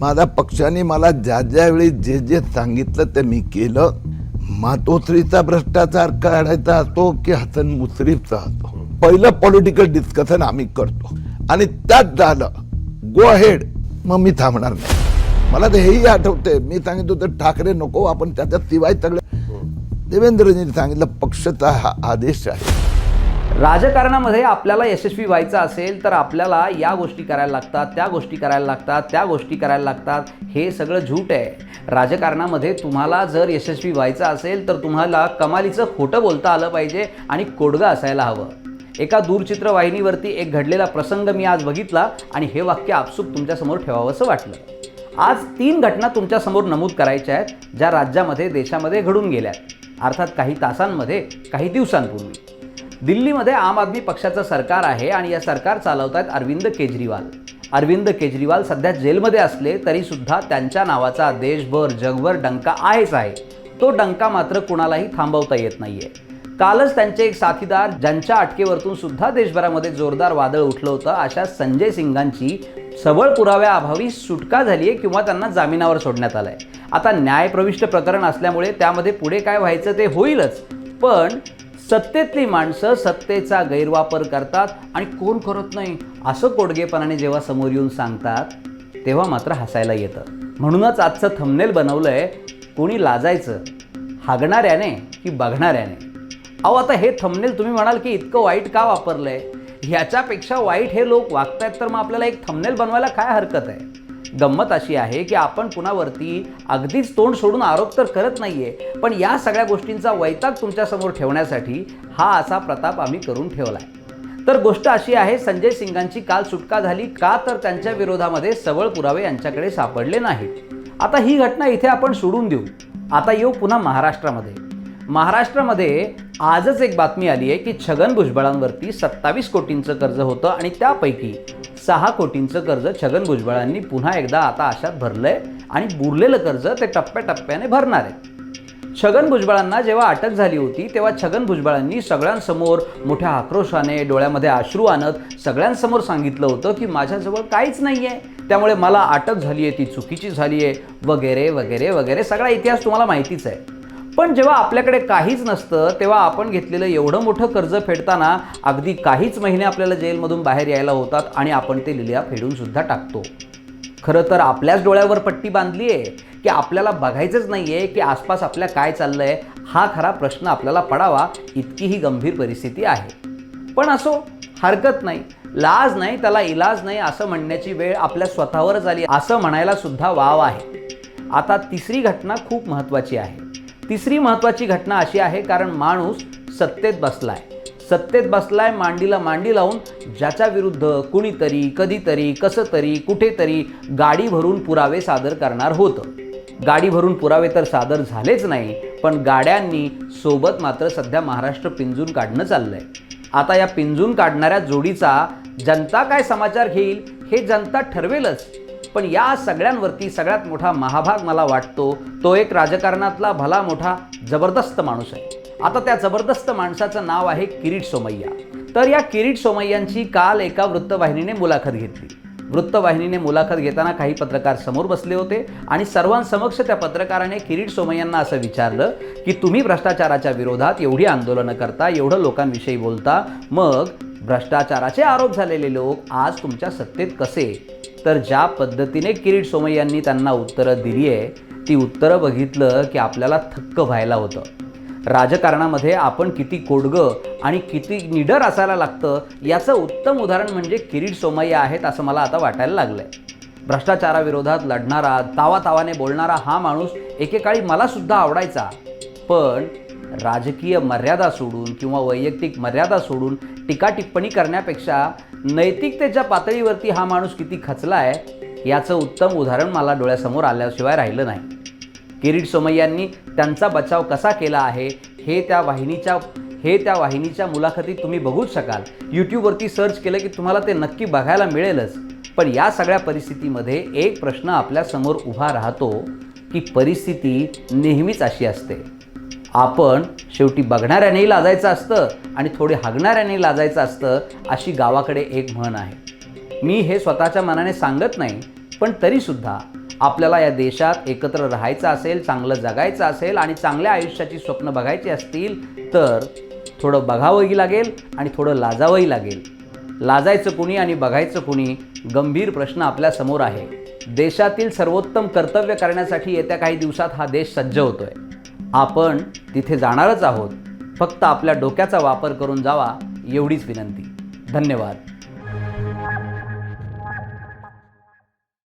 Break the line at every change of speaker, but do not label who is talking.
माझ्या पक्षाने मला ज्या ज्या वेळी जे जे सांगितलं ते मी केलं. मातोश्रीचा भ्रष्टाचार काढायचा असतो की हसन मुश्रीफचा असतो? पहिलं पॉलिटिकल डिस्कशन आम्ही करतो. आणि त्यात झालं गो अहेड मग मी थांबणार नाही. मला तर हेही आठवतंय. मी सांगितलं होतं ठाकरे नको आपण त्याच्यात शिवाय सगळे देवेंद्रजींनी सांगितलं पक्षाचा हा आदेश आहे.
राजकारणामध्ये आपल्याला यशस्वी व्हायचं असेल तर आपल्याला या गोष्टी करायला लागतात त्या गोष्टी करायला लागतात त्या गोष्टी करायला लागतात. हे सगळं झूट आहे. राजकारणामध्ये तुम्हाला जर यशस्वी व्हायचं असेल तर तुम्हाला कमालीचं खोटं बोलता आलं पाहिजे आणि कोडगं असायला हवं. एका दूरचित्रवाहिनीवरती एक घडलेला प्रसंग मी आज बघितला आणि हे वाक्य आपसूक तुमच्यासमोर ठेवावंसं वाटलं. आज तीन घटना तुमच्यासमोर नमूद करायच्या आहेत ज्या राज्यामध्ये देशामध्ये घडून गेल्या अर्थात काही तासांमध्ये काही दिवसांपूर्वी. दिल्लीमध्ये आम आदमी पक्षाचं सरकार आहे आणि या सरकार चालवत आहेत अरविंद केजरीवाल. अरविंद केजरीवाल सध्या जेलमध्ये असले तरी सुद्धा त्यांच्या नावाचा देशभर जगभर डंका आहेच आहे. तो डंका मात्र कुणालाही थांबवता येत नाहीये. कालच त्यांचे एक साथीदार ज्यांच्या अटकेवरतून सुद्धा देशभरामध्ये जोरदार वादळ उठलं होतं अशा संजय सिंगांची सबळ पुराव्याअभावी सुटका झाली आहे किंवा त्यांना जामिनावर सोडण्यात आलंय. आता न्यायप्रविष्ट प्रकरण असल्यामुळे त्यामध्ये पुढे काय व्हायचं ते होईलच. पण सत्तेतली माणसं सत्तेचा गैरवापर करतात आणि कोण करत नाही असं कोडगेपणाने जेव्हा समोर येऊन सांगतात तेव्हा मात्र हसायला येतं. म्हणूनच आजचं थंबनेल आहे कोणी लाजायचं हागणाऱ्याने की बघणाऱ्याने? अहो आता हे थंबनेल तुम्ही म्हणाल की इतकं वाईट का वापरलं आहे ह्याच्यापेक्षा वाईट हे लोक वागतायत तर मग आपल्याला एक थंबनेल बनवायला काय हरकत आहे? गंमत अशी आहे की आपण कुणावरती अगदीच तोंड सोडून आरोप तर करत नाहीये पण या सगळ्या गोष्टींचा वैताग तुमच्यासमोर ठेवण्यासाठी हा असा प्रताप आम्ही करून ठेवलाय. तर गोष्ट अशी आहे संजय सिंगांची काल सुटका झाली का तर त्यांच्या विरोधामध्ये सबळ पुरावे यांच्याकडे सापडले नाहीत. आता ही घटना इथे आपण सोडून देऊ. आता येऊ पुन्हा महाराष्ट्रामध्ये. महाराष्ट्रामध्ये आजच एक बातमी आली आहे की छगन भुजबळांवरती सत्तावीस कोटींचं कर्ज होतं आणि त्यापैकी सहा कोटींचं कर्ज छगन भुजबळांनी पुन्हा एकदा आता आशात आहे आणि उरलेलं कर्ज ते टप्प्याटप्प्याने भरणार आहे छगन भुजबळांना जेव्हा अटक झाली होती तेव्हा छगन भुजबळांनी सगळ्यांसमोर मोठ्या आक्रोशाने डोळ्यामध्ये अश्रू आणत सगळ्यांसमोर सांगितलं होतं की माझ्याजवळ काहीच नाही आहे त्यामुळे मला अटक झाली आहे ती चुकीची झाली आहे वगैरे वगैरे वगैरे. सगळा इतिहास तुम्हाला माहितीच आहे. पण जेव्हा आपल्याकडे काहीच नसतं तेव्हा आपण घेतलेलं एवढं मोठं कर्ज फेडताना अगदी काहीच महिने आपल्याला जेलमधून बाहेर यायला होतात आणि आपण ते लिलिया फेडूनसुद्धा टाकतो. खरं तर आपल्याच डोळ्यावर पट्टी बांधली आहे की आपल्याला बघायचंच नाही आहे की आसपास आपल्या काय चाललं आहे हा खरा प्रश्न आपल्याला पडावा इतकी ही गंभीर परिस्थिती आहे. पण असो हरकत नाही. लाज नाही त्याला इलाज नाही असं म्हणण्याची वेळ आपल्या स्वतःवरच आली असं म्हणायला सुद्धा वाव आहे. आता तिसरी घटना खूप महत्त्वाची आहे. तिसरी महत्त्वाची घटना अशी आहे कारण माणूस सत्तेत बसलाय. सत्तेत बसलाय मांडीला मांडी लावून ज्याच्या विरुद्ध कुणीतरी कधीतरी कसं तरी कुठेतरी गाडी भरून पुरावे सादर करणार होतं. गाडी भरून पुरावे तर सादर झालेच नाही पण गाड्यांनी सोबत मात्र सध्या महाराष्ट्र पिंजून काढणं चाललं आहे आता या पिंजून काढणाऱ्या जोडीचा जनता काय समाचार घेईल हे जनता ठरवेलच. पण या सगळ्यांवरती सगळ्यात मोठा महाभाग मला वाटतो तो एक राजकारणातला भला मोठा जबरदस्त माणूस आहे. आता त्या जबरदस्त माणसाचं नाव आहे किरीट सोमय्या. तर या किरीट सोमय्यांची काल एका वृत्तवाहिनीने मुलाखत घेतली. वृत्तवाहिनीने मुलाखत घेताना काही पत्रकार समोर बसले होते आणि सर्वांसमक्ष त्या पत्रकाराने किरीट सोमय्यांना असं विचारलं की तुम्ही भ्रष्टाचाराच्या विरोधात एवढी आंदोलनं करता एवढं लोकांविषयी बोलता मग भ्रष्टाचाराचे आरोप झालेले लोक आज तुमच्या सत्तेत कसे? तर ज्या पद्धतीने किरीट सोमय्यांनी त्यांना उत्तरं दिली आहे ती उत्तरं बघितलं की आपल्याला थक्क व्हायला होतं. राजकारणामध्ये आपण किती कोडगं आणि किती निडर असायला लागतं याचं उत्तम उदाहरण म्हणजे किरीट सोमय्या आहेत असं मला आता वाटायला लागलं आहे भ्रष्टाचाराविरोधात लढणारा तावातावाने बोलणारा हा माणूस एकेकाळी मलासुद्धा आवडायचा. पण राजकीय मर्यादा सोडून किंवा वैयक्तिक मर्यादा सोडून टीका टिप्पणी करण्यापेक्षा नैतिकतेच्या पातळीवरती हा माणूस किती खचला आहे याचं उत्तम उदाहरण मला डोळ्यासमोर आल्याशिवाय राहिलं नाही. किरीट सोमय्यांनी त्यांचा बचाव कसा केला आहे हे त्या वाहिनीच्या हे त्या वाहिनीच्या मुलाखतीत तुम्ही बघूच शकाल. यूट्यूबवरती सर्च केलं की तुम्हाला ते नक्की बघायला मिळेलच. पण या सगळ्या परिस्थितीमध्ये एक प्रश्न आपल्यासमोर उभा राहतो की परिस्थिती नेहमीच अशी असते. आपण शेवटी बघणाऱ्यानेही लाजायचं असतं आणि थोडे हागणाऱ्यानेही लाजायचं असतं अशी गावाकडे एक म्हण आहे. मी हे स्वतःच्या मनाने सांगत नाही पण तरीसुद्धा आपल्याला या देशात एकत्र राहायचं असेल चांगलं जगायचं असेल आणि चांगल्या आयुष्याची स्वप्न बघायची असतील तर थोडं बघावंही लागेल आणि थोडं लाजावंही लागेल. लाजायचं कुणी आणि बघायचं कुणी गंभीर प्रश्न आपल्यासमोर आहे. देशातील सर्वोत्तम कर्तव्य करण्यासाठी येत्या काही दिवसात हा देश सज्ज होतोय. आपण तिथे जाणारच आहोत. फक्त आपल्या डोक्याचा वापर करून जावा एवढीच विनंती. धन्यवाद.